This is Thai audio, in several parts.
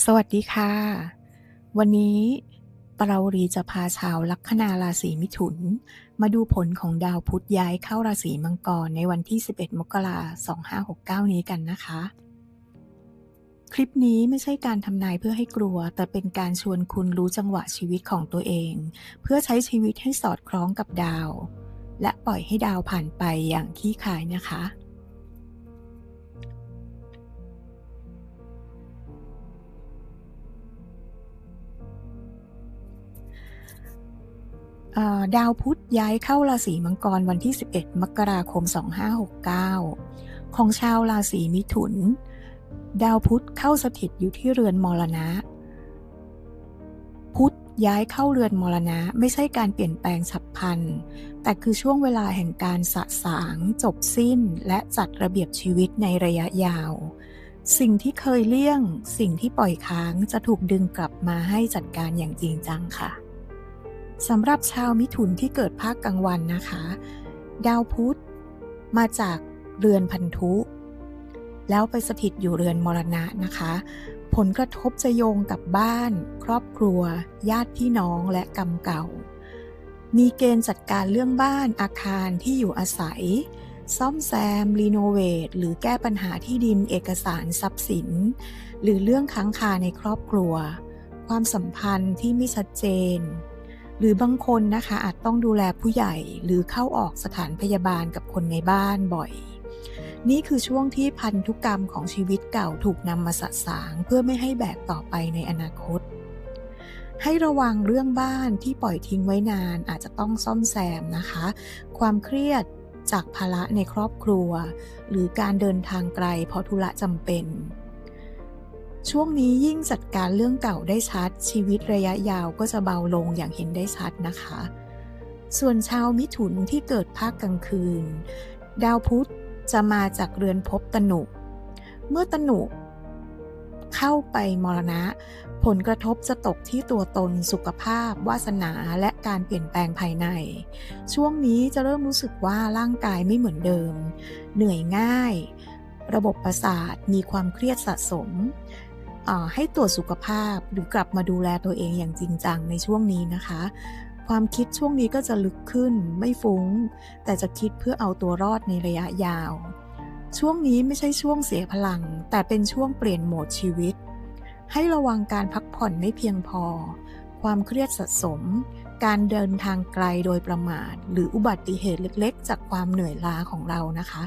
สวัสดีค่ะ วันนี้ปรารีจะพาชาวลัคนาราศีมิถุน มาดูผลของดาวพุธย้ายเข้าราศีมังกรในวันที่ 11 มกราคม 2569 นี้กันนะคะ คลิปนี้ไม่ใช่การทำนายเพื่อให้กลัว แต่เป็นการชวนคุณรู้จังหวะชีวิตของตัวเอง เพื่อใช้ชีวิตให้สอดคล้องกับดาว และปล่อยให้ดาวผ่านไปอย่างขี้ขายนะคะ ดาวพุธย้ายเข้าราศีมังกรวันที่ 11 มกราคม 2569 ของชาวราศีมิถุน ดาวพุธเข้าสถิตอยู่ที่เรือนมรณะ พุธย้ายเข้าเรือนมรณะไม่ใช่การเปลี่ยนแปลงฉับพลัน แต่คือช่วงเวลาแห่งการสะสาง จบสิ้น และจัดระเบียบชีวิตในระยะยาว สิ่งที่เคยเลี่ยง สิ่งที่ปล่อยค้างจะถูกดึงกลับมาให้จัดการอย่างจริงจังค่ะ สำหรับชาวมิถุนที่เกิดภาคกลางวันนะคะ ดาวพุธมาจากเรือนพันธุ แล้วไปสถิตอยู่เรือนมรณะนะคะ ผลกระทบจะโยงกับบ้าน ครอบครัว ญาติพี่น้องและกรรมเก่า มีเกณฑ์จัดการเรื่องบ้านอาคารที่อยู่อาศัย ซ่อมแซม รีโนเวท หรือแก้ปัญหาที่ดินเอกสารทรัพย์สิน หรือเรื่องค้างคาในครอบครัว ความสัมพันธ์ที่ไม่ชัดเจน หรือบางคนนะคะอาจต้องดูแลผู้ใหญ่หรือเข้าออกสถานพยาบาลกับคนในบ้านบ่อย นี่คือช่วงที่พันธุกรรมของชีวิตเก่าถูกนำมาสะสางเพื่อไม่ให้แบกต่อไปในอนาคต ให้ระวังเรื่องบ้านที่ปล่อยทิ้งไว้นานอาจจะต้องซ่อมแซมนะคะ ความเครียดจากภาระในครอบครัว หรือการเดินทางไกลเพราะธุระจำเป็น ช่วงนี้ยิ่งจัดการเรื่องเก่าได้ชัด ชีวิตระยะยาวก็จะเบาลงอย่างเห็นได้ชัดนะคะ ส่วนชาวมิถุนที่เกิดภาคกลางคืน ดาวพุธจะมาจากเรือนภพตนุ เมื่อตนุ เข้าไปมรณะ ผลกระทบจะตกที่ตัวตนสุขภาพ วาสนาและการเปลี่ยนแปลงภายใน ช่วงนี้จะเริ่มรู้สึกว่าร่างกายไม่เหมือนเดิม เหนื่อยง่าย ระบบประสาทมีความเครียดสะสม ให้ตรวจสุขภาพหรือกลับมาดูแลตัวเองอย่างจริงจังในช่วงนี้นะคะ ความคิดช่วงนี้ก็จะลึกขึ้นไม่ฟุง้ง แต่จะคิดเพื่อเอาตัวรอดในระยะยาว ช่วงนี้ไม่ใช่ช่วงเสียพลัง แต่เป็นช่วงเปลี่ยนโหมดชีวิต ให้ระวังการพักผ่อนไม่เพียงพอ ความเครียดสะสม การเดินทางไกลโดยประมาท หรืออุบัติเหตุเล็กๆ จากความเหนื่อยล้าของเรานะคะ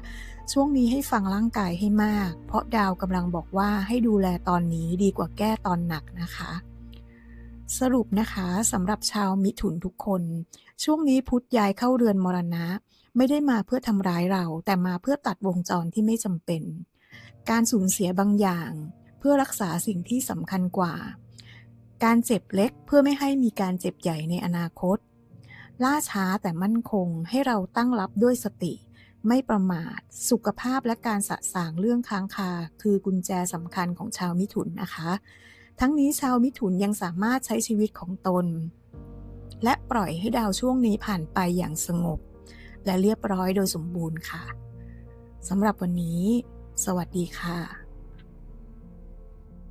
ช่วงนี้ให้ฟังร่างกายให้มาก เพราะดาวกำลังบอกว่าให้ดูแลตอนนี้ดีกว่าแก้ตอนหนักนะคะ สรุปนะคะสำหรับชาวมิถุนทุกคน ช่วงนี้พุธย้ายเข้าเรือนมรณะ ไม่ได้มาเพื่อทำร้ายเรา แต่มาเพื่อตัดวงจรที่ไม่จำเป็น การสูญเสียบางอย่าง เพื่อรักษาสิ่งที่สำคัญกว่า การเจ็บเล็กเพื่อไม่ให้มีการเจ็บใหญ่ในอนาคต ล่าช้าแต่มั่นคงให้เราตั้งรับด้วยสติ ไม่ประมาท สุขภาพและการสะสางเรื่องค้างคา คือกุญแจสำคัญของชาวมิถุนนะคะ ทั้งนี้ชาวมิถุนยังสามารถใช้ชีวิตของตน และปล่อยให้ดาวช่วงนี้ผ่านไปอย่างสงบ และเรียบร้อยโดยสมบูรณ์ค่ะสำหรับวันนี้ สวัสดีค่ะ